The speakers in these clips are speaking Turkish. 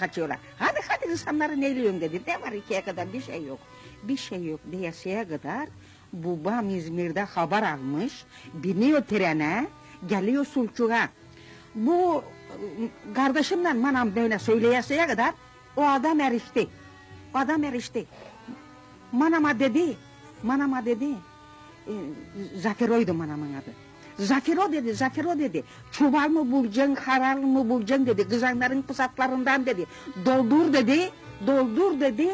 kaçıyorlar. Hadi hadi insanları neyliyorsun dedi. Ne var ikiye kadar bir şey yok. Bir şey yok diyesiye kadar babam İzmir'de haber almış. Biniyor trene, geliyor sulçuğa. Bu ıı, kardeşimle manam böyle söyleyesiye kadar o adam erişti. O adam erişti. Manama dedi, manama dedi. E, Zafiro'ydu manamın adı. Zafiro dedi, Zafiro dedi. Çuval mı bulacaksın, haral mı bulacaksın dedi. Kızanların pusatlarından dedi. Doldur dedi, doldur dedi.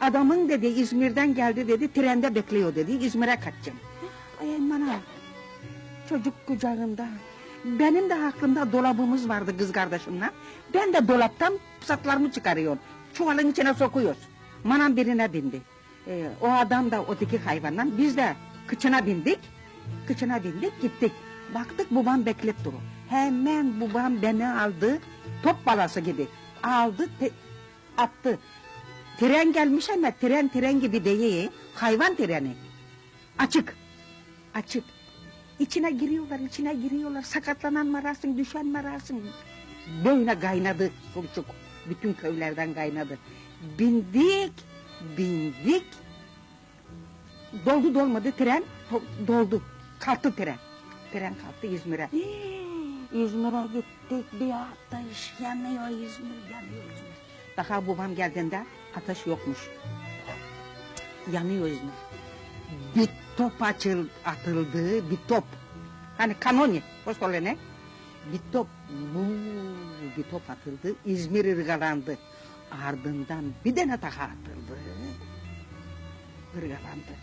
Adamın dedi İzmir'den geldi dedi, trende bekliyor dedi. İzmir'e kaçacağım. Ay manam, çocuk kucağında. Benim de aklımda dolabımız vardı kız kardeşimle. Ben de dolaptan pusatlarımı çıkarıyorum. Çuvalın içine sokuyoruz. Manam birine bindi. Ee, o adam da o diki hayvandan. Biz de kıçına bindik. Kıçına bindik gittik. Baktık babam beklet duru. Hemen babam beni aldı. Top balası gibi. Aldı te- attı. Tren gelmiş ama tren tren gibi değil. Hayvan treni. Açık. Açık. İçine giriyorlar, içine giriyorlar. Sakatlanan mı ararsın, düşen mi ararsın? Böyle kaynadı çocuk. Bütün köylerden kaynadı. Bindik, bindik. Doldu dolmadı tren, doldu. Kalktı tren. Tren kalktı İzmir'e. İzmir'e gittik bir hafta iş yanıyor İzmir, yanıyor İzmir. Daha babam geldiğinde ateş yokmuş. Yanıyor İzmir. Bir top açıl, atıldı, bir top. Hani kanoni, o ne? Bir top, bu bir top atıldı, İzmir ırgalandı. Ardından bir tane daha atıldı. Irgalandı.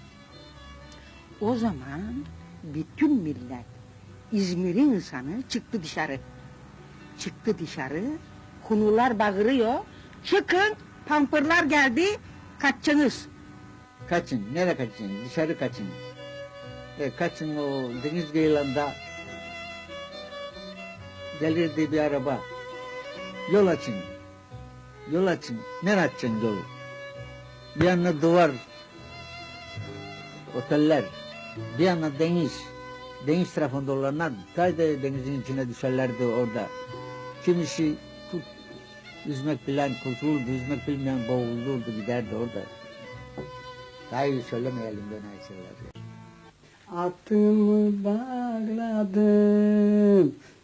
O zaman bütün millet, İzmir'in insanı çıktı dışarı. Çıktı dışarı, kunular bağırıyor. Çıkın, pampırlar geldi, kaçınız. Kaçın, nereye kaçın? Dışarı kaçın. E, kaçın o deniz kıyılarında gelirdi bir araba. Yol açın. Yol açın. Nereye açacaksın yolu? Bir yana duvar, oteller, bir yana deniz. Deniz tarafında olanlar kayda denizin içine düşerlerdi orada. Kimisi tut, yüzmek bilen kurtulurdu, yüzmek bilmeyen boğulurdu giderdi orada. Daha iyi söylemeyelim böyle şeyler. Atımı bağladım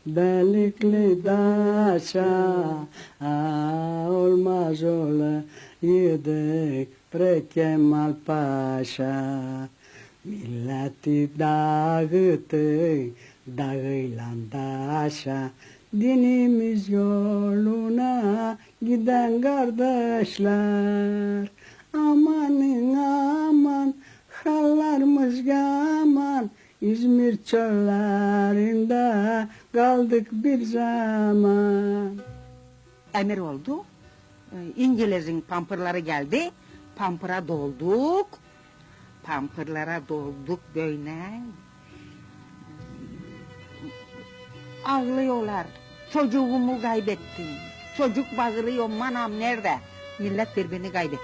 delikli daşa Aa, Olmaz ola yedik Bre Kemal Paşa Milleti dağıttık dağıyla Dinimiz yoluna giden kardeşler Amanın aman hallarımız yaman İzmir çöllerinde kaldık bir zaman emir oldu. Ee, İngiliz'in pampırları geldi. Pampıra dolduk. Pampırlara dolduk böyle. Ağlıyorlar. Çocuğumu kaybettim. Çocuk bağırıyor manam nerede? Millet birbirini kaybetti.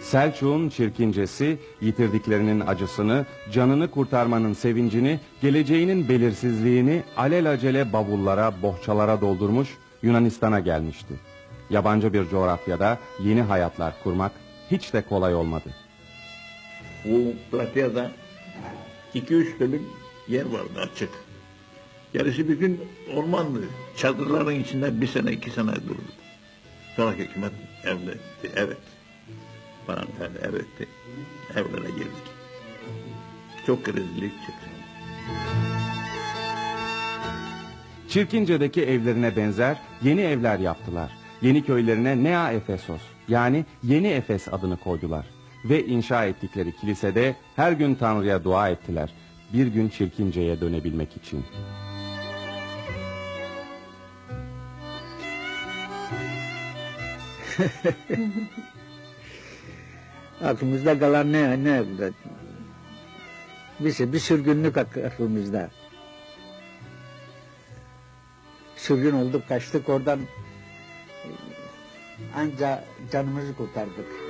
Selçuk'un çirkincesi, yitirdiklerinin acısını, canını kurtarmanın sevincini, geleceğinin belirsizliğini alelacele bavullara, bohçalara doldurmuş Yunanistan'a gelmişti. Yabancı bir coğrafyada yeni hayatlar kurmak hiç de kolay olmadı. Bu Platya'da iki üç dönüm yer vardı açık. Gerisi bütün ormanlı. Çadırların içinde bir sene iki sene durdu. Sonra hükümet evletti. Evet. Parantez evetti. Evlere girdik. Çok rezillik çıktı. Çirkince'deki evlerine benzer yeni evler yaptılar. Yeni köylerine Nea Efesos yani Yeni Efes adını koydular. Ve inşa ettikleri kilisede her gün Tanrı'ya dua ettiler. Bir gün Çirkince'ye dönebilmek için. Aklımızda kalan ne? ne? Bir, şey, bir sürgünlük ak- aklımızda. Sürgün olduk, kaçtık oradan. Anca canımızı kurtardık.